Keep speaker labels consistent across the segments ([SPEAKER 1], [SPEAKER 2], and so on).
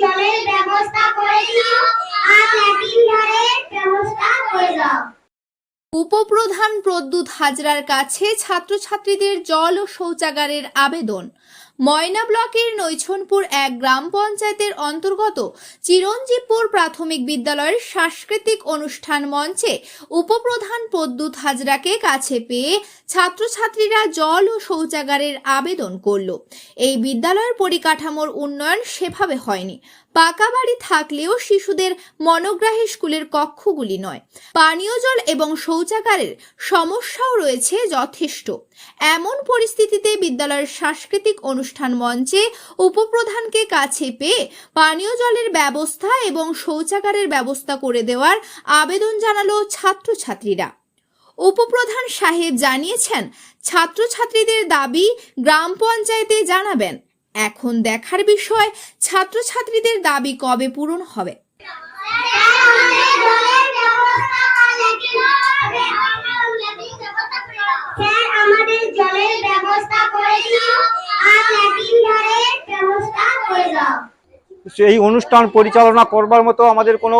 [SPEAKER 1] জলের ব্যবস্থা করে দিও, আর ল্যাট্রিন ঘরের ব্যবস্থা করে দাও। উপপ্রধান প্রদ্যুৎ হাজরার কাছে ছাত্রছাত্রীদের জল ও শৌচাগারের আবেদন। ময়না ব্লকের নৈছনপুর এক গ্রাম পঞ্চায়েতের অন্তর্গত চিরঞ্জীবপুর প্রাথমিক বিদ্যালয়ের সাংস্কৃতিক অনুষ্ঠান মঞ্চে উপপ্রধান প্রদ্যুৎ হাজরাকে কাছে পেয়ে ছাত্রছাত্রীরা জল ও শৌচাগারের আবেদন করল। এই বিদ্যালয়ের পরিকাঠামোর উন্নয়ন সেভাবে হয়নি। পাকা বাড়ি থাকলেও শিশুদের মনোগ্রাহী স্কুলের কক্ষগুলি নয়। পানীয় জল এবং শৌচাগারের সমস্যাও রয়েছে যথেষ্ট। এমন পরিস্থিতিতে বিদ্যালয়ের সাংস্কৃতিক অনুষ্ঠান মঞ্চে উপপ্রধানকে কাছে পেয়ে পানীয় জলের ব্যবস্থা এবং শৌচাগারের ব্যবস্থা করে দেওয়ার আবেদন জানালো ছাত্রছাত্রীরা। উপপ্রধান সাহেব জানিয়েছেন, ছাত্রছাত্রীদের দাবি গ্রাম পঞ্চায়েতে জানাবেন। এখন দেখার বিষয়, ছাত্রছাত্রীদের দাবি কবে পূরণ হবে?
[SPEAKER 2] সেই অনুষ্ঠান পরিচালনা করবার মতো আমাদের কোনো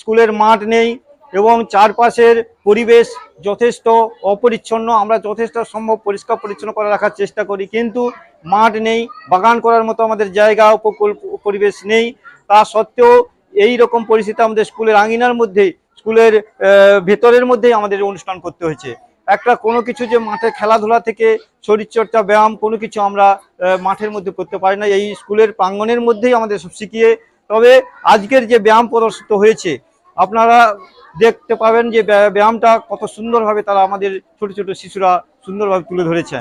[SPEAKER 2] স্কুলের মাঠ নেই এবং চারপাশের পরিবেশ যথেষ্ট অপরিচ্ছন্ন। আমরা যথেষ্ট সম্ভব পরিষ্কার পরিচ্ছন্ন করে রাখার চেষ্টা করি, কিন্তু মাঠ নেই, বাগান করার মতো আমাদের জায়গা, উপকূল, পরিবেশ নেই। তা সত্ত্বেও এই রকম পরিস্থিতি আমাদের স্কুলের আঙিনার মধ্যে স্কুলের ভেতরের মধ্যেই আমাদের অনুষ্ঠান করতে হয়েছে। একটা কোনো কিছু যে মাঠে খেলাধুলা থেকে শরীরচর্চা, ব্যায়াম কোনো কিছু আমরা মাঠের মধ্যে করতে পারি না। এই স্কুলের প্রাঙ্গণের মধ্যেই আমাদের সব শিখিয়ে, তবে আজকের যে ব্যায়াম প্রদর্শিত হয়েছে, আপনারা দেখতে পাবেন যে ব্যায়া- ব্যায়ামটা কত সুন্দরভাবে তারা আমাদের ছোট ছোট শিশুরা সুন্দরভাবে তুলে ধরেছে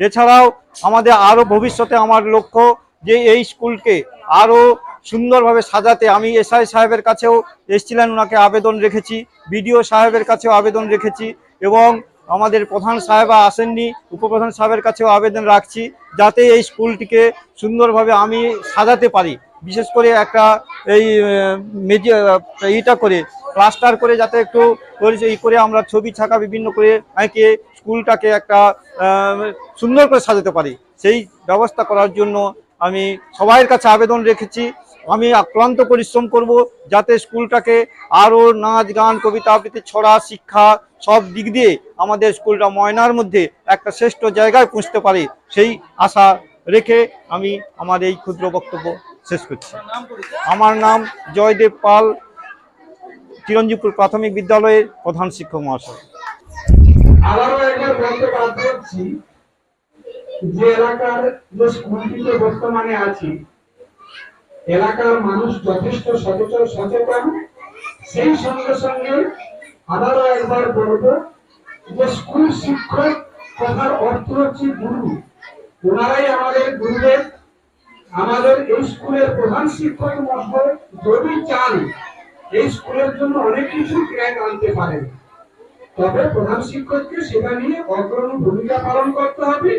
[SPEAKER 2] এছাড়াও আমাদের আরও ভবিষ্যতে আমার লক্ষ্য যে এই স্কুলকে আরও সুন্দরভাবে সাজাতে, আমি এসআই সাহেবের কাছেও এসেছিলেন, ওনাকে আবেদন রেখেছি, বিডিও সাহেবের কাছেও আবেদন রেখেছি এবং আমাদের প্রধান সাহেবা আসেননি, উপপ্রধান সাহেবের কাছেও আবেদন রাখছি যাতে এই স্কুলটিকে সুন্দরভাবে আমি সাজাতে পারি। বিশেষ করে একটা এই এইটা করে প্লাস্টার করে যাতে একটু পরিচয় করে আমরা ছবি ছাকা বিভিন্ন করে এঁকে স্কুলটাকে একটা সুন্দর করে সাজাতে পারি। সেই ব্যবস্থা করার জন্য আমি সবাইয়ের কাছে আবেদন রেখেছি। আমি আক্রান্ত পরিশ্রম করব যাতে স্কুলটাকে আরও নাচ, গান, কবিতা আবৃত্তি, ছড়া, শিক্ষা সব দিক দিয়ে আমাদের স্কুলটা ময়নার মধ্যে একটা শ্রেষ্ঠ জায়গায় পৌঁছতে পারে সেই আশা রেখে আমি আমার এই ক্ষুদ্র বক্তব্য শেষ করছি। আমার নাম জয়দেব পাল, চিরঞ্জীবপুর প্রাথমিক বিদ্যালয়ের প্রধান শিক্ষক মহাশয়।
[SPEAKER 3] আবারও একবার বলতে বাধ্য হচ্ছি যে এলাকার যে স্কুলটিতে বর্তমানে আছি, এলাকার মানুষ যথেষ্ট সচেতন সচেতন। সেই সঙ্গে সঙ্গে আবারও একবার বলব যে স্কুল শিক্ষক কথার অর্থ হচ্ছে গুরু, ওনারাই আমাদের গুরুদেব। আমাদের এই স্কুলের প্রধান শিক্ষক মহাশয় যদি চান, এই স্কুলের জন্য অনেক কিছু গ্র্যান্ড আনতে পারেন। তবে প্রধান শিক্ষককে সেটা নিয়ে অগ্রণী ভূমিকা পালন করতে হবে।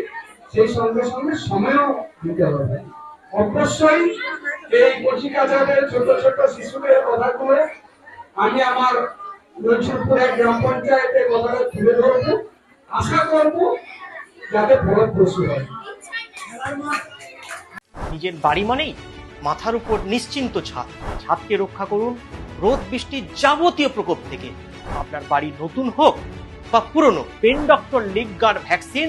[SPEAKER 3] সেই সঙ্গে সঙ্গে সময়ও দিতে হবে। অবশ্যই এই কচিকাচাদের ছোট ছোট শিশুদের কথাগুলো আমি আমার নৈশপুরে গ্রাম পঞ্চায়েতের কথাটা তুলে ধরবো। আশা করব যাতে ফলপ্রসূ হয়।
[SPEAKER 4] নিজের বাড়ি মানেই মাথার উপর নিশ্চিন্ত ছাদ। ছাদকে রক্ষা করুন রোদ বৃষ্টির যাবতীয় প্রকোপ থেকে। আপনার বাড়ি নতুন হোক বা পুরনো, pen doctor leak guard vaccine